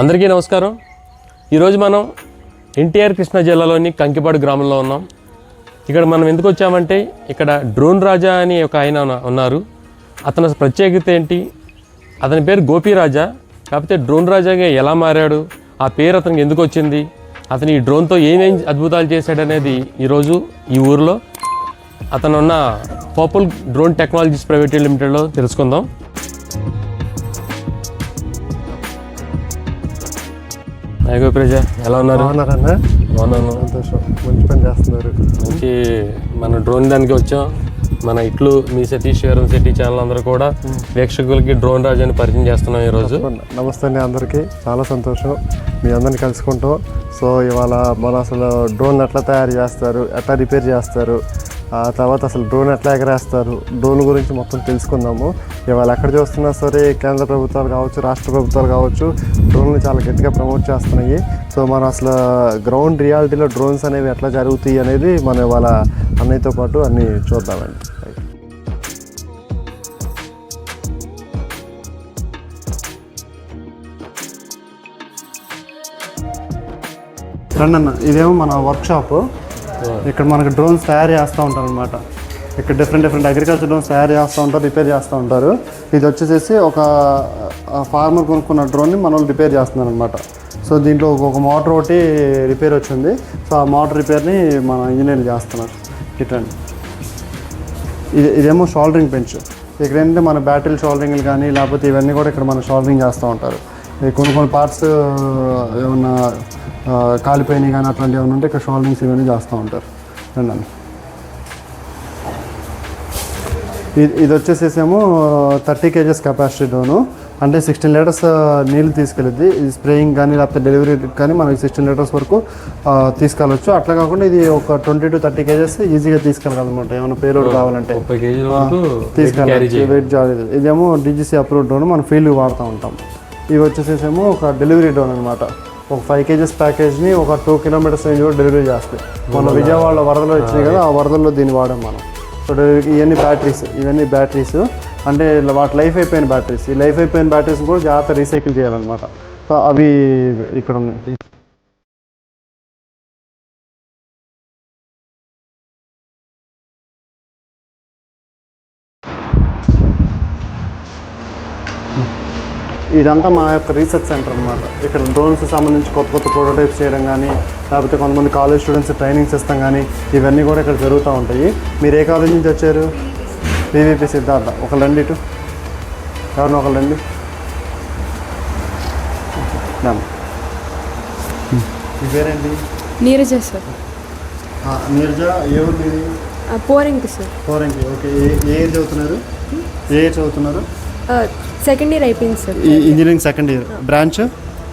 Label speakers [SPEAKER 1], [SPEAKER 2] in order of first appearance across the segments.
[SPEAKER 1] అందరికీ నమస్కారం. ఈరోజు మనం ఎన్టీఆర్ కృష్ణా జిల్లాలోని కంకిపాడు గ్రామంలో ఉన్నాం. ఇక్కడ మనం ఎందుకు వచ్చామంటే ఇక్కడ డ్రోన్ రాజా అని ఒక ఆయన ఉన్నారు. అతని ప్రత్యేకత ఏంటి? అతని పేరు గోపీరాజా కాకపోతే డ్రోన్ రాజాగా ఎలా మారాడు? ఆ పేరు అతనికి ఎందుకు వచ్చింది? అతను ఈ డ్రోన్తో ఏమేం అద్భుతాలు చేశాడనేది ఈరోజు ఈ ఊరిలో అతనున్న పర్పుల్ డ్రోన్ టెక్నాలజీస్ ప్రైవేట్ లిమిటెడ్లో తెలుసుకుందాం. హాయ్ గోపీరాజా ఎలా ఉన్నారు?
[SPEAKER 2] బాగున్నారన్న?
[SPEAKER 1] బాగున్నాను.
[SPEAKER 2] సంతోషం. మంచి పని చేస్తున్నారు.
[SPEAKER 1] మంచి మన డ్రోన్ దానికి వచ్చాం. మన ఇట్లు మీ సతీష్ గారు సిటీ ఛానల్ అందరూ కూడా ప్రేక్షకులకి డ్రోన్ రాజు అని పరిచయం చేస్తున్నాం ఈరోజు.
[SPEAKER 2] నమస్తే అండి అందరికీ. చాలా సంతోషం. మీ అందరిని కలుసుకుంటాం. సో ఇవాళ మన అసలు డ్రోన్ ఎట్లా తయారు చేస్తారు ఎట్లా రిపేర్ చేస్తారు ఆ తర్వాత అసలు డ్రోన్ ఎట్లా ఎగరేస్తారు? డ్రోన్ గురించి మొత్తం తెలుసుకుందాము. ఇవాళ ఎక్కడ చూస్తున్నా సరే కేంద్ర ప్రభుత్వాలు కావచ్చు రాష్ట్ర ప్రభుత్వాలు కావచ్చు డ్రోన్లు చాలా గట్టిగా ప్రమోట్ చేస్తున్నాయి. సో మనం అసలు గ్రౌండ్ రియాలిటీలో డ్రోన్స్ అనేవి ఎట్లా జరుగుతాయి అనేది మనం ఇవాళ అన్నయ్యతో పాటు అన్నీ చూద్దామండి. రండి అన్న ఇదేమో మన వర్క్షాప్ ఇక్కడ మనకి డ్రోన్స్ తయారు చేస్తూ ఉంటారు అనమాట ఇక్కడ డిఫరెంట్ డిఫరెంట్ అగ్రికల్చర్ డ్రోన్స్ తయారు చేస్తూ ఉంటారు రిపేర్ చేస్తూ ఉంటారు. ఇది వచ్చేసేసి ఒక ఫార్మర్ కొనుక్కున్న డ్రోన్ని మన వాళ్ళు రిపేర్ చేస్తున్నారు అనమాట సో దీంట్లో ఒక మోటార్ ఒకటి రిపేర్ వచ్చింది. సో ఆ మోటార్ రిపేర్ని మన ఇంజనీర్లు చేస్తున్నారు. ఇటండి ఇది ఇదేమో షోల్డరింగ్ బెంచ్ ఇక్కడ ఏంటంటే మన బ్యాటరీ షోల్డరింగ్లు కానీ లేకపోతే ఇవన్నీ కూడా ఇక్కడ మనం షోల్డరింగ్ చేస్తూ ఉంటారు. కొన్ని కొన్ని పార్ట్స్ ఏమన్నా కాలిపోయినాయి కానీ అట్లాంటివి ఏమైనా ఉంటే ఇక్కడ షోల్డరింగ్స్ ఇవన్నీ చేస్తూ ఉంటారు. రండి ఇది వచ్చేసేసేమో థర్టీ కేజెస్ కెపాసిటీ డోను అంటే సిక్స్టీన్ లీటర్స్ నీళ్ళు తీసుకెళ్ళిద్ది. ఇది స్ప్రేయింగ్ కానీ లేకపోతే డెలివరీ కానీ మనకి సిక్స్టీన్ లీటర్స్ వరకు తీసుకెళ్ళొచ్చు. అట్లా కాకుండా ఇది ఒక ట్వంటీ టు థర్టీ కేజెస్ ఈజీగా తీసుకెళ్ళగలమాట ఏమైనా పేలోడ్ కావాలంటే. తీసుకెళ్ళచ్చు. వెయిట్ జాలి ఇదేమో డీజీసీ అప్రూవ్ డ్రోన్ మనం ఫీల్డ్ వాడుతూ ఉంటాం. ఇవి వచ్చేసేసేమో ఒక డెలివరీ డ్రోన్ అనమాట ఒక ఫైవ్ కేజెస్ ప్యాకేజ్ని ఒక టూ కిలోమీటర్స్ రేంజ్ కూడా డెలివరీ చేస్తాయి మన విజయవాడలో వరదలు వచ్చినాయి కదా ఆ వరదల్లో దీన్ని వాడాం మనం. సో డెలివరీ ఇవన్నీ బ్యాటరీస్ ఇవన్నీ బ్యాటరీస్ అంటే వాటి లైఫ్ అయిపోయిన బ్యాటరీస్ ఈ లైఫ్ అయిపోయిన బ్యాటరీస్ కూడా జాగ్రత్త రీసైకిల్ చేయాలన్నమాట. సో అవి ఇక్కడ ఉన్నాయి. ఇదంతా మా యొక్క రీసెర్చ్ సెంటర్ అనమాట ఇక్కడ డ్రోన్స్ సంబంధించి కొత్త కొత్త ప్రోటోటైప్స్ చేయడం కానీ లేకపోతే కొంతమంది కాలేజ్ స్టూడెంట్స్ ట్రైనింగ్స్ ఇస్తాం కానీ ఇవన్నీ కూడా ఇక్కడ జరుగుతూ ఉంటాయి. మీరు ఏ కాలేజ్ నుంచి వచ్చారు? పీవీపీ సిద్ధార్థ ఒక రండి ఇటు. ఎవరినో ఒక రండి. మీ పేరేంటి?
[SPEAKER 3] నీరజ సార్.
[SPEAKER 2] నీరజ ఏ ఊరు
[SPEAKER 3] పోరింగ్ సార్.
[SPEAKER 2] ఫోరెన్కి ఓకే. ఏ ఏ చదువుతున్నారు? ఏ చదువుతున్నారు?
[SPEAKER 3] సెకండ్ ఇయర్ అయిపోయింది సార్
[SPEAKER 2] ఈ engineering second year branch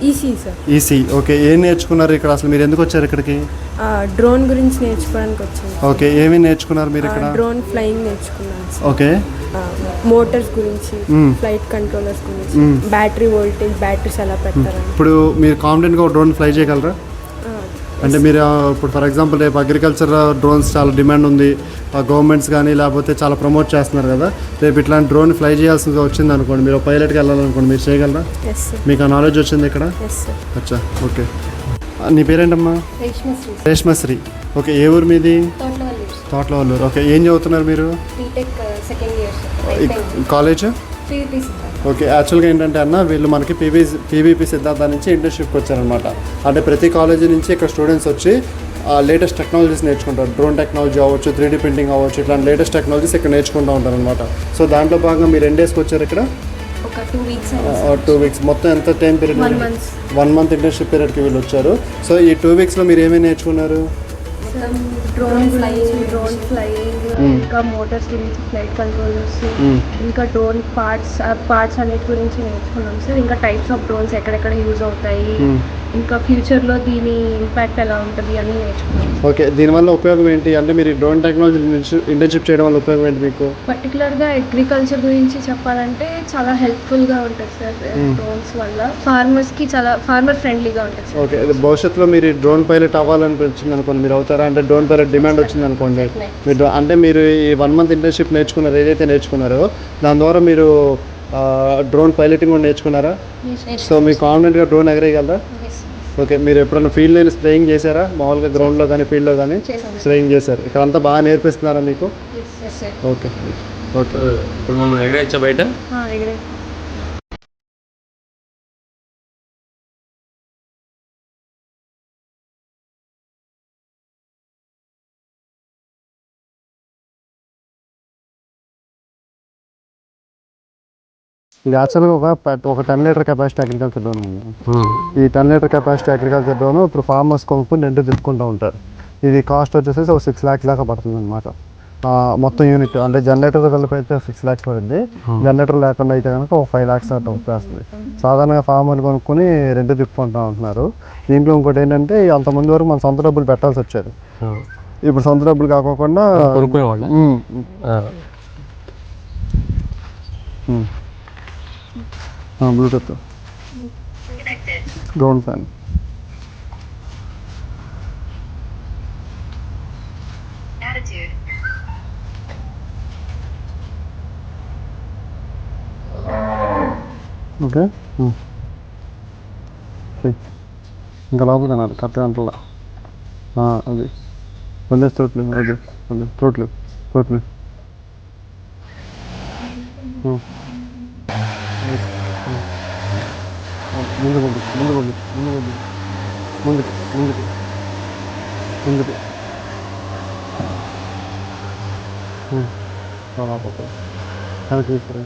[SPEAKER 3] EC sir
[SPEAKER 2] EC okay ఏం నేర్చుకున్నారు ఇక్కడ అసలు? మీరు ఎందుకు వచ్చారు ఇక్కడికి?
[SPEAKER 3] డ్రోన్ గురించి నేర్చుకోవడానికి వచ్చాను
[SPEAKER 2] ఓకే ఏమి నేర్చుకున్నారు మీరు ఇక్కడ?
[SPEAKER 3] డ్రోన్ ఫ్లయింగ్ నేర్చుకున్నాను సార్
[SPEAKER 2] ఓకే
[SPEAKER 3] మోటార్స్ గురించి. ఫ్లైట్ కంట్రోలర్స్ గురించి బ్యాటరీ వోల్టేజ్ బ్యాటరీస్ ఎలా పెడతారని.
[SPEAKER 2] ఇప్పుడు మీరు కాన్ఫిడెంట్గా డ్రోన్ ఫ్లై చేయగలరా? అంటే మీరు ఇప్పుడు ఫర్ ఎగ్జాంపుల్ రేపు అగ్రికల్చర్ డ్రోన్స్ చాలా డిమాండ్ ఉంది. గవర్నమెంట్స్ కానీ లేకపోతే చాలా ప్రమోట్ చేస్తున్నారు కదా. రేపు ఇట్లాంటి డ్రోన్ ఫ్లై చేయాల్సింది వచ్చింది అనుకోండి మీరు పైలట్కి వెళ్ళాలనుకోండి మీరు చేయగలరా? మీకు ఆ నాలెడ్జ్ వచ్చింది ఇక్కడ? అచ్చా ఓకే నీ పేరేంటమ్మా?
[SPEAKER 3] రేష్మశ్రీ.
[SPEAKER 2] ఓకే ఏ ఊరు మీది?
[SPEAKER 3] తోటవల్లి
[SPEAKER 2] తోటలో వాళ్ళు ఓకే ఏం చదువుతున్నారు మీరు? ఈ కాలేజ్? ఓకే యాక్చువల్గా ఏంటంటే అన్న వీళ్ళు మనకి పీవీ పీవీపీ సిద్ధార్థ నుంచి ఇంటర్న్షిప్కి వచ్చారనమాట అంటే ప్రతి కాలేజీ నుంచి ఇక్కడ స్టూడెంట్స్ వచ్చి లేటెస్ట్ టెక్నాలజీస్ నేర్చుకుంటారు. డ్రోన్ టెక్నాలజీ అవ్వచ్చు త్రీ డీ ప్రింటింగ్ అవ్వచ్చు ఇట్లాంటి లేటెస్ట్ టెక్నాలజీస్ ఇక్కడ నేర్చుకుంటూ ఉంటారు అనమాట సో దాంట్లో భాగంగా మీరు ఎన్ని డేస్కి వచ్చారు ఇక్కడ?
[SPEAKER 3] టూ వీక్స్
[SPEAKER 2] మొత్తం ఎంత time period.
[SPEAKER 3] One month
[SPEAKER 2] internship పీరియడ్కి వీళ్ళు వచ్చారు. సో ఈ టూ వీక్స్లో మీరు ఏమేమి నేర్చుకున్నారు?
[SPEAKER 3] డ్రోన్ ఫ్లయింగ్ డ్రోన్ ఫ్లయింగ్ ఇంకా మోటార్స్ గురించి ఫ్లైట్ కంట్రోలర్స్. ఇంకా డ్రోన్ పార్ట్స్ పార్ట్స్ అన్నిటి గురించి నేర్చుకున్నాం సార్. ఇంకా టైప్స్ ఆఫ్ డ్రోన్స్ ఎక్కడెక్కడ యూజ్ అవుతాయి.
[SPEAKER 2] మ్మ్.
[SPEAKER 3] ఇంకా ఫ్యూచర్లో దీని ఇంపాక్ట్ ఎలా ఉంటుంది అని నేర్చుకున్నాం
[SPEAKER 2] ఓకే దీనివల్ల ఉపయోగం ఏంటి? అంటే మీరు డ్రోన్ టెక్నాలజీ ఇంటర్న్షిప్ చేయడం వల్ల ఉపయోగం ఏంటి మీకు?
[SPEAKER 3] పర్టికులర్గా అగ్రికల్చర్ గురించి చెప్పాలంటే చాలా హెల్ప్ఫుల్గా ఉంటుంది సార్ డ్రోన్స్ వల్ల. ఫార్మర్స్కి చాలా ఫార్మర్ ఫ్రెండ్లీగా ఉంటుంది సార్
[SPEAKER 2] ఓకే భవిష్యత్తులో మీరు డ్రోన్ పైలట్ అవ్వాలనిపించింది అనుకోండి మీరు అవుతారా? అంటే డ్రోన్ పైలట్ డిమాండ్ వచ్చింది అనుకోండి. మీరు అంటే మీరు ఈ వన్ మంత్ ఇంటర్న్షిప్ నేర్చుకున్నారు ఏదైతే నేర్చుకున్నారో దాని ద్వారా మీరు డ్రోన్ పైలటింగ్ కూడా నేర్చుకున్నారా? సో మీకు కాన్ఫిడెంట్గా డ్రోన్ ఎగరేయగలరా? ఓకే మీరు ఎప్పుడైనా ఫీల్డ్ నేను స్ప్రేయింగ్ చేశారా? మామూలుగా గ్రౌండ్లో కానీ ఫీల్డ్లో కానీ. స్ప్రేయింగ్ చేశారు. ఇక్కడ అంతా బాగా నేర్పిస్తున్నారా మీకు? Okay okay.
[SPEAKER 1] ఇప్పుడు మనం ఎగరేచ్చా బయట?
[SPEAKER 2] ఇది యాక్చువల్గా ఒక ఒక ten litre capacity agriculture drone ఉంది. ఈ ten litre capacity agriculture drone ఇప్పుడు ఫార్మర్స్ కొనుక్కుని రెండు తిప్పుకుంటూ ఉంటారు. ఇది కాస్ట్ వచ్చేసి ఒక సిక్స్ ల్యాక్స్ దాకా పడుతుంది అనమాట మొత్తం యూనిట్ అంటే జనరేటర్ కలిపి అయితే సిక్స్ ల్యాక్స్ పడింది జనరేటర్ లేకుండా అయితే కనుక ఒక ఫైవ్ ల్యాక్స్ అట్లా వచ్చేస్తుంది సాధారణంగా ఫార్మర్ కొనుక్కొని రెండు తిప్పుకుంటూ ఉంటున్నారు. దీంట్లో ఇంకోటి ఏంటంటే అంతమంది వరకు మన సొంత డబ్బులు పెట్టాల్సి వచ్చేది. ఇప్పుడు సొంత డబ్బులు కాకోకుండా
[SPEAKER 1] కొనుక్కునేవాళ్ళ
[SPEAKER 2] బ్లూటూత్ డ్రోన్ ఫ్యాన్. ఓకే. ఇంకా లోపల తినాలి. కరెక్ట్గా అంటలా. అది. వదిలేసి తోటలు అది తోటలు తోటలు ముందు ముందు ముందు ముందు ముందు ముందు ముందుకు ముందుకు ముందుకు ఉమ్. చాలా బాగుంది. వెనక్కి తీసుకురా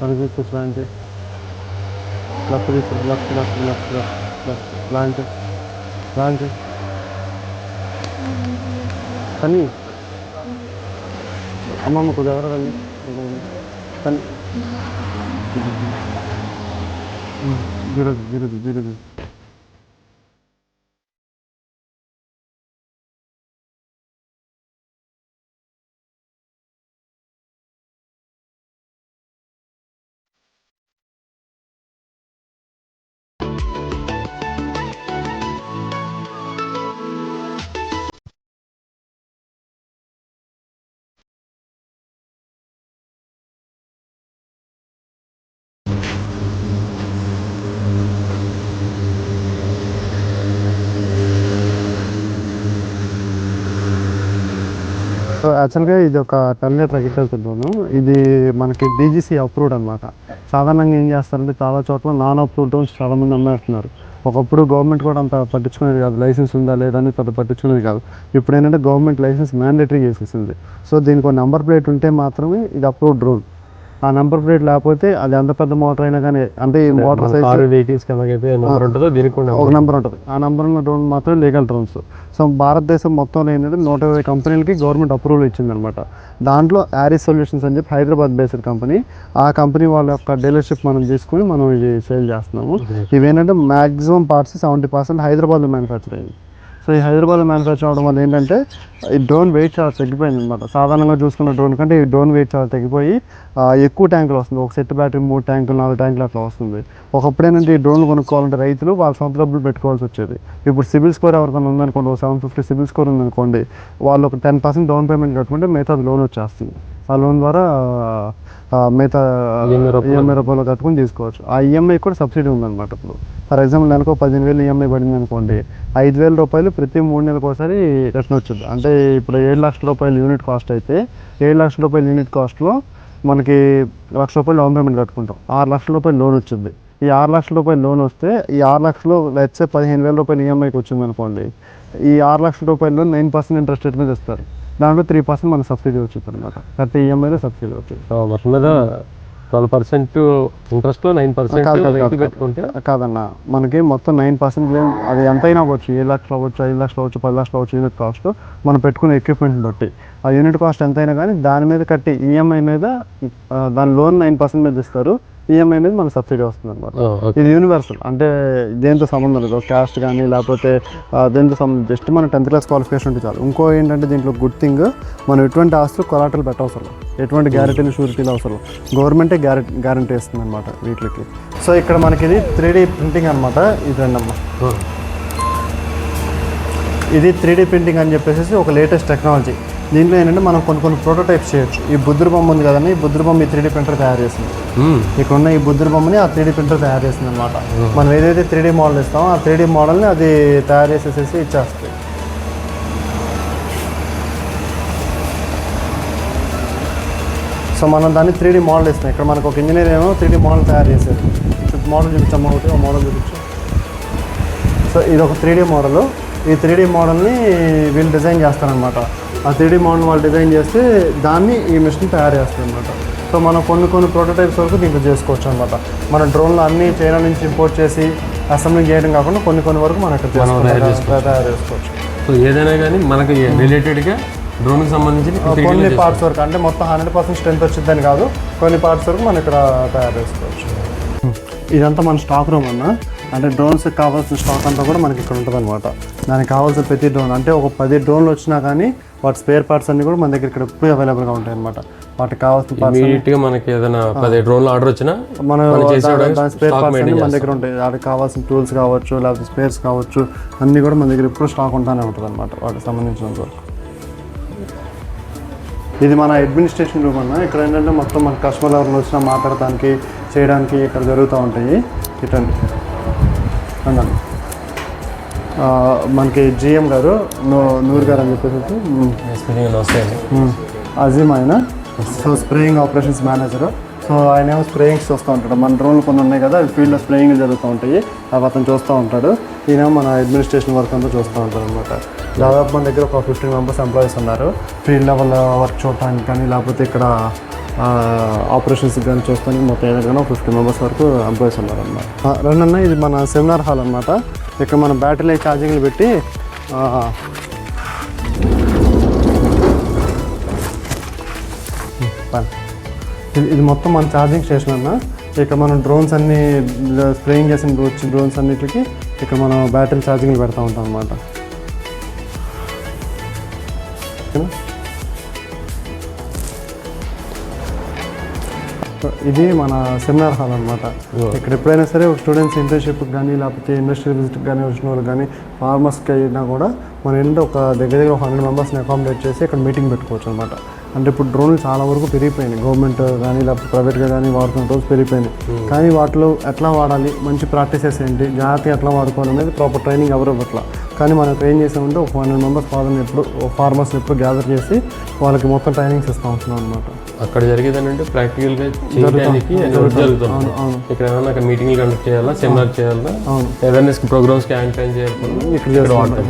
[SPEAKER 2] వెనక్కి తీసుకొచ్చి లాంటి లెఫ్ట్ తీసుకురా left left left left left లాంటి లాంటి కానీ 음, 밀어줘 밀어줘 밀어줘. సో యాక్చువల్గా ఇది ఒక టెన్ లీటర్ అగ్రికల్చర్ ఇది మనకి డీజీసీ అప్రూవ్డ్ అనమాట సాధారణంగా ఏం చేస్తారంటే చాలా చోట్ల నాన్ అప్రూవ్డ్ డ్రోన్స్ చాలామంది అమ్మేస్తున్నారు ఒకప్పుడు గవర్నమెంట్ కూడా అంత పట్టించుకునేది కాదు. లైసెన్స్ ఉందా లేదా అని పెద్ద పట్టించుకునేది కాదు. ఇప్పుడు ఏంటంటే గవర్నమెంట్ లైసెన్స్ మ్యాండేటరీ చేసేసింది. సో దీనికి ఒక నెంబర్ ప్లేట్ ఉంటే మాత్రమే ఇది అప్రూవ్డ్ డ్రోన్ ఆ నెంబర్ ప్లేట్ లేకపోతే అది ఎంత పెద్ద మోటార్ అయినా కానీ అంటే మోటార్ సైజ్
[SPEAKER 1] ఉంటుందో దీనికి
[SPEAKER 2] ఒక నెంబర్ ఉంటుంది. ఆ నెంబర్ ఉన్న డ్రోన్ మాత్రం లీగల్ డ్రోన్స్ సో భారతదేశం మొత్తంలో ఏంటంటే నూట ఇరవై కంపెనీలకి గవర్నమెంట్ అప్రూవల్ ఇచ్చిందనమాట దాంట్లో యారిస్ సొల్యూషన్స్ అని చెప్పి హైదరాబాద్ బేస్డ్ కంపెనీ ఆ కంపెనీ వాళ్ళ యొక్క డీలర్షిప్ మనం తీసుకుని మనం ఇది సేల్ చేస్తున్నాము. ఇవేంటంటే మ్యాక్సిమం పార్ట్స్ సెవెంటీ పర్సెంట్ హైదరాబాద్లో మ్యానుఫ్యాక్చర్ అయ్యింది. సో ఈ హైదరాబాద్లో మ్యానుఫ్యాక్చర్ అవడం వల్ల ఏంటంటే ఈ డ్రోన్ వెయిట్ చాలా తగ్గిపోయింది అనమాట సాధారణంగా చూసుకున్న డ్రోన్ కంటే ఈ డ్రోన్ వెయిట్ చాలా తగ్గిపోయి ఎక్కువ ట్యాంకులు వస్తుంది. ఒక సెట్ బ్యాటరీ మూడు ట్యాంకులు నాలుగు ట్యాంకులు అట్లా వస్తుంది. ఒకప్పుడు ఈ డ్రోన్ కొనుక్కోవాలంటే రైతులు వాళ్ళ సొంత డబ్బులు పెట్టుకోవాల్సి వచ్చేది. ఇప్పుడు సిబిల్ స్కోర్ ఎవరికైనా ఉందనుకోండి ఒక సెవెన్ ఫిఫ్టీ సిబిల్ స్కోర్ ఉందనుకోండి వాళ్ళు ఒక టెన్ పర్సెంట్ డౌన్ పేమెంట్ కట్టుకుంటే మిగతా లోన్ వచ్చేస్తుంది. ఆ లోన్ ద్వారా మిగతా. ఈఎంఐ రూపంలో. కట్టుకుని తీసుకోవచ్చు. ఆ ఈఎంఐ కూడా సబ్సిడీ ఉందన్నమాట ఇప్పుడు. ఫర్ ఎగ్జాంపుల్ నెలకు పదిహేను వేలు ఈఎంఐ పడింది అనుకోండి ఐదు వేల రూపాయలు ప్రతి మూడు నెలలకు ఒకసారి రిటర్న్ వచ్చింది. అంటే ఇప్పుడు ఏడు లక్షల రూపాయలు యూనిట్ కాస్ట్ అయితే ఏడు లక్షల రూపాయల యూనిట్ కాస్ట్లో మనకి లక్ష రూపాయలు డౌన్ పేమెంట్ కట్టుకుంటాం. ఆరు లక్షల రూపాయలు లోన్ వచ్చింది. ఈ ఆరు లక్షల రూపాయలు లోన్ వస్తే ఈ ఆరు లక్షలు లెట్సే పదిహేను వేల రూపాయలు ఈఎంఐకి వచ్చింది అనుకోండి ఈ ఆరు లక్షల రూపాయలు నైన్ పర్సెంట్ ఇంట్రెస్ట్ రేట్ మీద ఇస్తారు. దాంట్లో త్రీ పర్సెంట్ మనకు సబ్సిడీ వచ్చింది అనమాట ప్రతి ఈఎంఐలో సబ్సిడీ వచ్చింది
[SPEAKER 1] మొత్తం మీద twelve percent
[SPEAKER 2] interest nine percent.
[SPEAKER 1] పెట్టుకుంటే?
[SPEAKER 2] కాదన్న మనకి మొత్తం నైన్ పర్సెంట్ అది ఎంతైనా అవ్వచ్చు. ఏ లక్షలు అవ్వచ్చు ఐదు లక్షలు అవ్వచ్చు పది లక్షలు అవ్వచ్చు యూనిట్ కాస్ట్ మనం పెట్టుకునే ఎక్విప్మెంట్ బట్టి. ఆ యూనిట్ కాస్ట్ ఎంతైనా కానీ దాని మీద కట్టి ఈఎంఐ మీద దాని లోన్ నైన్ పర్సెంట్ మీద ఇస్తారు. ఈఎంఐ మీద మనకు సబ్సిడీ వస్తుంది అనమాట ఇది యూనివర్సల్ అంటే దేంతో సంబంధం లేదు. క్యాస్ట్ కానీ లేకపోతే దేంతో సంబంధం జస్ట్ మన టెన్త్ క్లాస్ క్వాలిఫికేషన్ ఉంటే చాలు. ఇంకో ఏంటంటే దీంట్లో గుడ్ థింగ్ మనం ఎటువంటి ఆస్తులు కొలాటలు పెట్టవసరం. ఎటువంటి గ్యారెంటీలు షూరిటీలు అవసరం. గవర్నమెంటే గ్యారెంటీ గ్యారెంటీ ఇస్తుంది అనమాట వీటికి. సో ఇక్కడ మనకి ఇది త్రీ డీ ప్రింటింగ్ అనమాట ఇది రండమ్మా. ఇది త్రీ డీ ప్రింటింగ్ అని చెప్పేసి ఒక లేటెస్ట్ టెక్నాలజీ దీంట్లో ఏంటంటే మనం కొన్ని కొన్ని ప్రోటోటైప్స్ చేయొచ్చు. ఈ బుద్ధుడు బొమ్మ ఉంది కదండి ఈ బుద్ధుడు బొమ్మ ఈ త్రీ ప్రింటర్ తయారు చేసింది. ఇక్కడ ఉన్న ఈ బుద్ధుడి బొమ్మని ఆ త్రీ ప్రింటర్ తయారు చేసింది అనమాట మనం ఏదైతే త్రీ మోడల్ ఇస్తామో ఆ త్రీ మోడల్ని అది తయారు చేసేసేసి ఇచ్చేస్తుంది. సో మనం దాన్ని త్రీ మోడల్ ఇస్తాం ఇక్కడ మనకు ఒక ఇంజనీర్ ఏమో త్రీ మోడల్ తయారు చేశారు. మోడల్ చూపించాము ఒకటి ఒక మోడల్ చూపించు. సో ఇది ఒక త్రీ మోడల్ ఈ త్రీ మోడల్ని వీళ్ళు డిజైన్ చేస్తారనమాట ఆ త్రీ మోడల్ వాళ్ళు డిజైన్ చేస్తే దాన్ని ఈ మిషన్ తయారు చేస్తారు అనమాట సో మనం కొన్ని కొన్ని ప్రోటోటైప్స్ వరకు దీంట్లో చేసుకోవచ్చు అనమాట మన డ్రోన్లో అన్ని చైనా నుంచి ఇంపోర్ట్ చేసి అసెంబ్లింగ్ చేయడం కాకుండా కొన్ని కొన్ని వరకు మనం ఇక్కడ
[SPEAKER 1] మనం తయారు
[SPEAKER 2] చేసుకోవచ్చు. తయారు చేసుకోవచ్చు.
[SPEAKER 1] సో ఏదైనా కానీ మనకి రిలేటెడ్గా డ్రోన్కి సంబంధించి
[SPEAKER 2] కొన్ని పార్ట్స్ వరకు అంటే మొత్తం హండ్రెడ్ పర్సెంట్ స్ట్రెంత్ వచ్చిందని కాదు కొన్ని పార్ట్స్ వరకు మనం ఇక్కడ తయారు చేసుకోవచ్చు. ఇదంతా మన స్టాక్ రూమ్ అన్న. అంటే డ్రోన్స్కి కావాల్సిన స్టాక్ అంతా కూడా మనకి ఇక్కడ ఉంటుంది అనమాట దానికి కావాల్సిన ప్రతి డ్రోన్ అంటే ఒక పది డ్రోన్లు వచ్చినా కానీ వాటి స్పేర్ పార్ట్స్ అన్ని కూడా మన దగ్గర ఇక్కడ ఎప్పుడు అవైలబుల్గా ఉంటాయి అనమాట వాటికి కావాల్సిన పార్ట్స్
[SPEAKER 1] ఇమీడియట్గా మనకి ఏదైనా పది డ్రోన్లో ఆర్డర్ వచ్చినా
[SPEAKER 2] మన దాని స్పేర్ పార్ట్స్ అన్ని మన దగ్గర ఉంటాయి. వాటికి కావాల్సిన టూల్స్ కావచ్చు లేకపోతే స్పేర్స్ కావచ్చు అన్నీ కూడా మన దగ్గర ఎప్పుడు స్టాక్ ఉంటానే ఉంటుంది అనమాట వాటికి సంబంధించినంత వరకు. ఇది మన అడ్మినిస్ట్రేషన్ రూమ్ అన్న. ఇక్కడ ఏంటంటే మొత్తం మన కస్టమర్ ఎవరిని వచ్చినా మాట్లాడటానికి చేయడానికి ఇక్కడ జరుగుతూ ఉంటాయి. ఇటండి అండి మనకి జిఎం గారు నూ- నూరు గారు అని చెప్పేసి అజీమ్ ఆయన. So spraying operations manager. So ఆయన ఏమో స్ప్రేయింగ్స్ చూస్తూ ఉంటాడు. మన డ్రోన్లు కొన్ని ఉన్నాయి కదా ఫీల్డ్లో స్ప్రేయింగ్ జరుగుతూ ఉంటాయి. అవి అతను చూస్తూ ఉంటాడు. ఈయన మన అడ్మినిస్ట్రేషన్ వర్క్ అంతా చూస్తూ ఉంటాడు అనమాట దాదాపు మన దగ్గర ఒక ఫిఫ్టీన్ మెంబర్స్ ఎంప్లాయీస్ ఉన్నారు. ఫీల్డ్ లెవెల్ వర్క్ చూడటానికి కానీ లేకపోతే ఇక్కడ ఆపరేషన్స్ కానీ చూస్తానికి మొత్తం ఏదైనా ఫిఫ్టీ మెంబర్స్ వరకు ఎంప్లాయీస్ ఉన్నారన్నమాట రెండన్న ఇది మన సెమినార్ హాల్ అనమాట ఇక్కడ మన బ్యాటరీ ఛార్జింగ్లు పెట్టి ఇది ఇది మొత్తం మన ఛార్జింగ్ స్టేషన్ అన్న. ఇక్కడ మనం డ్రోన్స్ అన్ని స్ప్రేయింగ్ చేసిన డ్రోన్స్ అన్నిటికి ఇక్కడ మనం బ్యాటరీ ఛార్జింగ్లు పెడతా ఉంటాం అనమాట ఇది మన సెమినార్ హాల్ అనమాట ఇక్కడ ఎప్పుడైనా సరే స్టూడెంట్స్ ఇంటర్న్షిప్ కానీ లేకపోతే ఇండస్ట్రియల్ విజిట్ కానీ వచ్చిన వాళ్ళు కానీ ఫార్మర్స్కి అయినా కూడా మన ఏంటంటే ఒక దగ్గర దగ్గర ఒక హండ్రెడ్ మెంబర్స్ని అకామిడేట్ చేసి ఇక్కడ మీటింగ్ పెట్టుకోవచ్చు అనమాట అంటే ఇప్పుడు డ్రోన్లు చాలా వరకు పెరిగిపోయినాయి. గవర్నమెంట్ కానీ లేకపోతే ప్రైవేట్గా కానీ వాడుతున్న డ్రోన్స్ పెరిగిపోయినాయి. కానీ వాటిలో ఎట్లా వాడాలి? మంచి ప్రాక్టీసెస్ ఏంటి? జాగ్రత్తగా ఎట్లా వాడుకోవాలి అనేది ప్రాపర్ ట్రైనింగ్ ఎవరు ఇవ్వట్లా? కానీ మనం ట్రైన్ చేసామంటే ఒక హండ్రెడ్ మెంబర్స్ ఫాదర్ని ఎప్పుడు ఫార్మర్స్ని ఎప్పుడు గ్యాదర్ చేసి వాళ్ళకి మొత్తం ట్రైనింగ్స్ ఇస్తూ ఉంటున్నాం అనమాట
[SPEAKER 1] అక్కడ జరిగేది ఏంటంటే ప్రాక్టికల్గా చేయడానికి వర్క్ జరుగుతుంది. ఇక్కడ ఏమైనా మీటింగ్లు కండక్ట్ చేయాలా? సెమినార్ చేయాలా? అవేర్నెస్ ప్రోగ్రామ్స్ క్యాంపెయిన్ చేయాలి
[SPEAKER 2] ఇక్కడ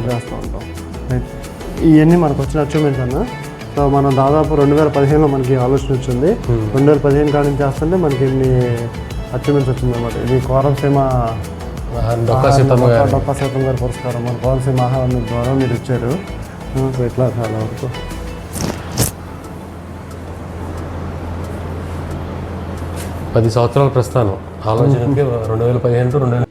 [SPEAKER 2] చేస్తూ ఉంటాం. ఇవన్నీ మనకు వచ్చిన అచీవ్మెంట్స్ అన్న సో మనం దాదాపు రెండు వేల పదిహేనులో మనకి ఆలోచన వచ్చింది. రెండు వేల పదిహేను కాడి నుంచి చేస్తుంటే మనకి ఇన్ని అచీవ్మెంట్స్ వచ్చింది అనమాట ఇది కోరసీమ
[SPEAKER 1] డొక్కా
[SPEAKER 2] సీతం గారి పురస్కారం. మన కోరసీమ ఆహారం ద్వారా మీరు ఇచ్చారు. సో ఇట్లా చాలా వరకు.
[SPEAKER 1] పది సంవత్సరాల ప్రస్థానం. ఆలోచనకి రెండు వేల పదిహేను రెండు వేల